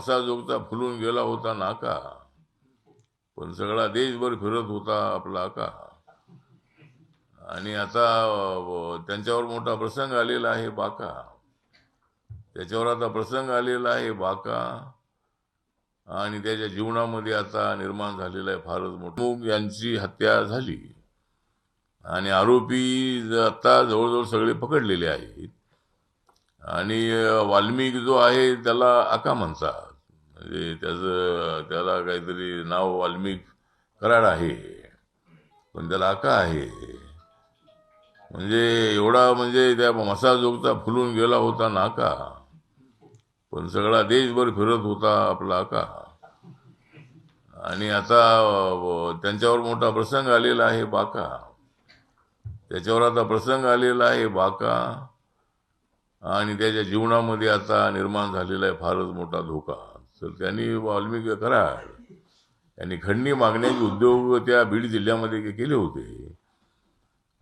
असा जोगता फुलून गेला होता नाका पण सगळा देशभर फिरत होता आपला का? आणि आता त्यांच्यावर मोठा प्रसंग आलेला आहे बाका. त्याच्यावर आता प्रसंग आलेला आहे बाका. आणि त्याच्या जीवनामध्ये आता निर्माण झालेला आहे फारच मोठा. मूग यांची हत्या झाली. आणि आरोपी आता जवळजवळ सगळे पकडलेले आहेत. आणि वाल्मिक जो आहे त्याला आका म्हणतात. म्हणजे त्याचं त्याला काहीतरी नाव वाल्मिक कराड आहे. पण त्याला आका आहे. म्हणजे एवढा म्हणजे त्या मसाजोगता फुलून गेला होता नाका पण सगळा देशभर फिरत होता आपला का आणि आता त्यांच्यावर मोठा प्रसंग आलेला आहे बाका. त्याच्यावर आता प्रसंग आलेला आहे बाका. आणि त्याच्या जीवनामध्ये आता निर्माण झालेला आहे फारच मोठा धोका. तर त्यांनी वाल्मिकी कराड यांनी खंडणी मागण्याचे उद्योग त्या बीड जिल्ह्यामध्ये केले होते.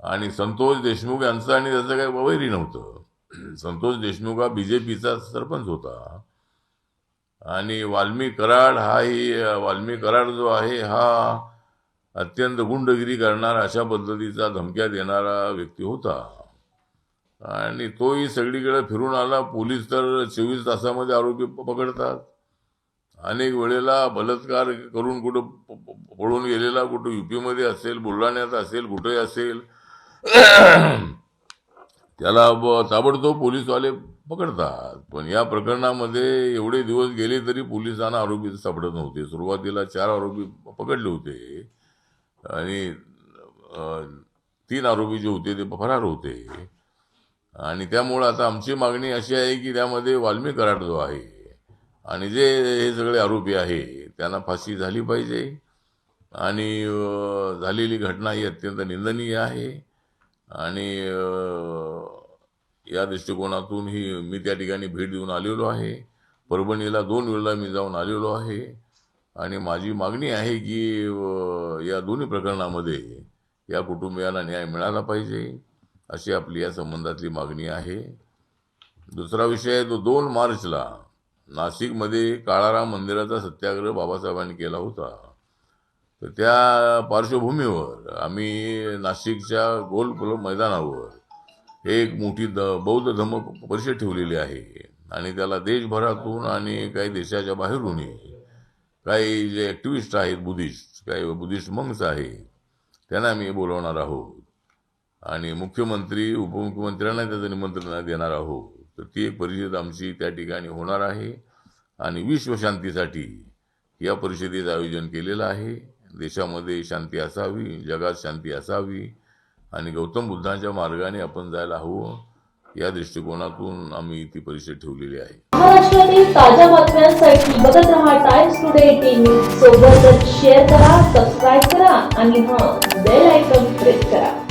आणि संतोष देशमुख यांचं आणि त्याचं काही वैरी नव्हतं. संतोष देशमुख हा बी जे पीचा सरपंच होता. आणि वाल्मी कराड हा ही वाल्मी कराड जो आहे हा अत्यंत गुंडगिरी करणारा अशा पद्धतीचा धमक्या देणारा व्यक्ती होता. आणि तोही सगळीकडे फिरून आला. पोलीस तर चोवीस तासामध्ये आरोपी पकडतात. अनेक वेळेला बलात्कार करून कुठं प- पळून गेलेला कुठं युपीमध्ये असेल बुलढाण्यात असेल कुठे असेल. त्याला ताबडतोब पोलीसवाले पकडतात. पण या प्रकरणामध्ये एवढे दिवस गेले तरी पोलिसांना आरोपी सापडत नव्हते. सुरुवातीला चार आरोपी पकडले होते. आणि तीन आरोपी जे होते ते फरार होते. आणि त्यामुळं आता आमची मागणी अशी आहे की त्यामध्ये वाल्मी कराड जो आहे आणि जे हे सगळे आरोपी आहे त्यांना फाशी झाली पाहिजे. आणि झालेली घटना ही अत्यंत निंदनीय आहे. आणि या दृष्टिकोनातून ही मी त्या ठिकाणी भेट देऊन आलेलो आहे. परभणीला दोन वेळेला मी जाऊन आलेलो आहे. आणि माझी मागणी आहे की या दोन्ही प्रकरणामध्ये या कुटुंबियाला न्याय मिळाला पाहिजे अशी आपली या संबंधातली मागणी आहे. दुसरा विषय आहे तो दोन मार्चला नाशिकमध्ये काळाराम मंदिराचा सत्याग्रह बाबासाहेबांनी केला होता. तर त्या पार्श्वभूमीवर आम्ही नाशिकच्या गोल क्लब मैदानावर एक मोठी द बौद्ध धम्म परिषद ठेवलेली आहे. आणि त्याला देशभरातून आणि काही देशाच्या बाहेरूनही काही जे ॲक्टिव्हिस्ट आहेत बुद्धिस्ट काही बुद्धिस्ट मंक्स आहेत त्यांना आम्ही बोलवणार आहोत. आणि मुख्यमंत्री उपमुख्यमंत्र्यांना त्याचं निमंत्रण देणार आहोत. तर ती एक परिषद आमची त्या ठिकाणी होणार आहे. आणि विश्वशांतीसाठी या परिषदेचं आयोजन केलेलं आहे. देशामध्ये शांती असावी जगात शांती असावी आणि गौतम बुद्धांच्या मार्गाने आपण जायला हवं या दृष्टिकोनातून आम्ही ती परिषद ठेवलेली आहे. महाराष्ट्रातील ताज्या बातम्यांसाठी बघत रहा टाइम्स टुडे टीव्ही सोबतच शेअर करा सबस्क्राईब करा आणि हां बेल आयकॉन प्रेस करा.